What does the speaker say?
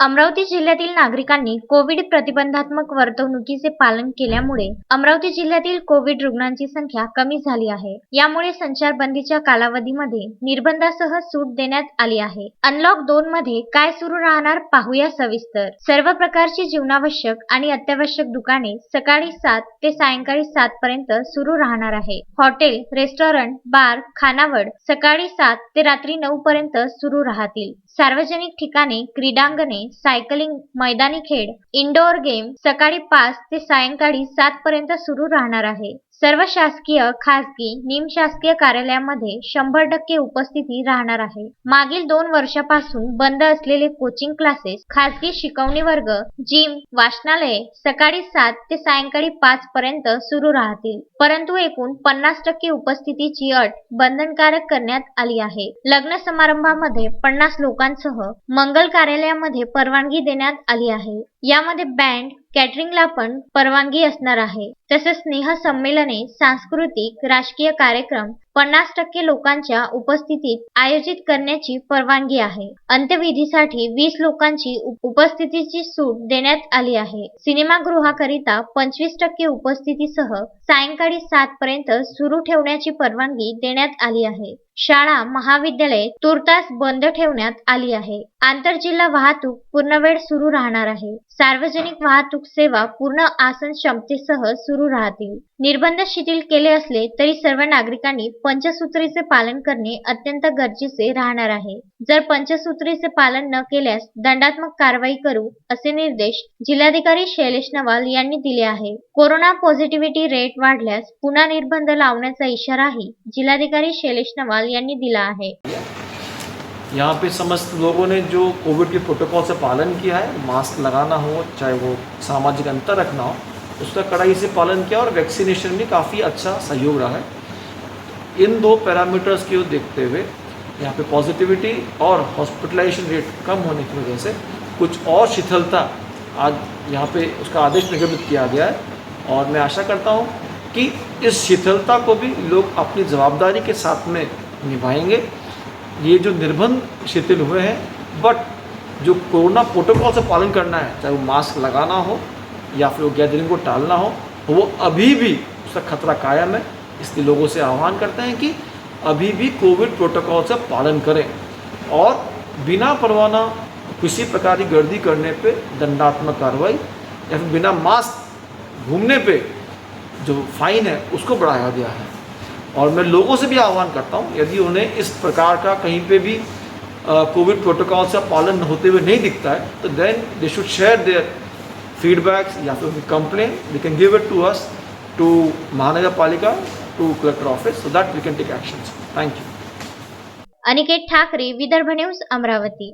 अमरावती जिल्ह्यातील नागरिकांनी कोविड प्रतिबंधात्मक वर्तवणुकीचे पालन केल्यामुळे अमरावती जिल्ह्यातील कोविड रुग्णांची संख्या कमी झाली आहे. यामुळे संचारबंदीच्या कालावधीमध्ये निर्बंधासह सूट देण्यात आली आहे. अनलॉक दोन मध्ये काय सुरू राहणार पाहूया सविस्तर. सर्व प्रकारची जीवनावश्यक आणि अत्यावश्यक दुकाने सकाळी सात ते सायंकाळी सात पर्यंत सुरू राहणार आहे. हॉटेल रेस्टॉरंट बार खानावड सकाळी सात ते रात्री नऊ पर्यंत सुरू राहतील. सार्वजनिक ठिकाणे क्रीडांगणे सायकलिंग मैदानी खेळ इनडोअर गेम सकाळी पाच ते सायंकाळी सात पर्यंत सुरू राहणार आहे. सर्व शासकीय खासगी निमशासकीय कार्यालयामध्ये शंभर टक्के उपस्थिती राहणार आहे. मागील दोन वर्षापासून बंद असलेले कोचिंग क्लासेस खासगी शिकवणी वर्ग जिम वाचनालये सकाळी सात ते सायंकाळी पाच पर्यंत सुरू राहतील. परंतु एकूण पन्नास टक्के उपस्थितीची अट बंधनकारक करण्यात आली आहे. लग्न समारंभामध्ये पन्नास लोकांसह मंगल कार्यालयामध्ये परवानगी देण्यात आली आहे. यामध्ये बँड कॅटरिंगला पण परवानगी असणार आहे. तसेच स्नेह संमेलने सांस्कृतिक राजकीय कार्यक्रम पन्नास टक्के लोकांच्या उपस्थितीत आयोजित करण्याची परवानगी आहे. अंत्यविधीसाठी वीस लोकांची उपस्थितीची सूट देण्यात आली आहे. सिनेमागृहाकरिता पंचवीस टक्के उपस्थितीसह सायंकाळी सात पर्यंत सुरू ठेवण्याची परवानगी देण्यात आली आहे. शाळा महाविद्यालये तुर्तास बंद ठेवण्यात आली आहे. आंतरजिल्हा वाहतूक पूर्णवेळ सुरू राहणार आहे. सार्वजनिक वाहतूक सेवा पूर्ण आसन क्षमतेसह सुरू राहतील. निर्बंध शिथिल केले असले तरी सर्व नागरिकांनी पंचसूत्रीचे पालन करणे अत्यंत गरजेचे राहणार आहे. जर पंचसूत्रीचे पालन न केल्यास दंडात्मक कारवाई करू, असे निर्देश जिल्हाधिकारी शैलेश नवाल यांनी दिले आहे. कोरोना पॉझिटिव्हिटी रेट वाढल्यास पुन्हा निर्बंध लावण्याचा इशाराही जिल्हाधिकारी शैलेश नवाल यांनी दिला आहे. यहाँ पे समस्त लोगों ने जो कोविड के प्रोटोकॉल से पालन किया है, मास्क लगाना हो, चाहे वो सामाजिक अंतर रखना हो, उसका कड़ाई से पालन किया और वैक्सीनेशन में काफ़ी अच्छा सहयोग रहा है। इन दो पैरामीटर्स को देखते हुए यहाँ पे पॉजिटिविटी और हॉस्पिटलाइजेशन रेट कम होने की वजह से कुछ और शिथिलता आज यहाँ पे उसका आदेश निगमित किया गया है। और मैं आशा करता हूँ कि इस शिथिलता को भी लोग अपनी जवाबदारी के साथ में निभाएँगे। ये जो निर्बंध शिथिल हुए हैं बट जो कोरोना प्रोटोकॉल से पालन करना है, चाहे वो मास्क लगाना हो या फिर वो गैदरिंग को टालना हो, वो अभी भी उसका खतरा कायम है। इसलिए लोगों से आह्वान करते हैं कि अभी भी कोविड प्रोटोकॉल से पालन करें और बिना परवाना किसी प्रकार की गर्दी करने पे दंडात्मक कार्रवाई या फिर बिना मास्क घूमने पे जो फाइन है, उसको बढ़ाया गया है। और मैं लोगों से भी आह्वान करता हूँ, यदि उन्हें इस प्रकार का कहीं पे भी कोविड प्रोटोकॉल से पालन होते हुए नहीं दिखता है तो then they should share their feedbacks या फिर complain we can give it to us to महानगर पालिका to collector office so that we can take action thank you Aniket Thackeray Vidarbha news Amravati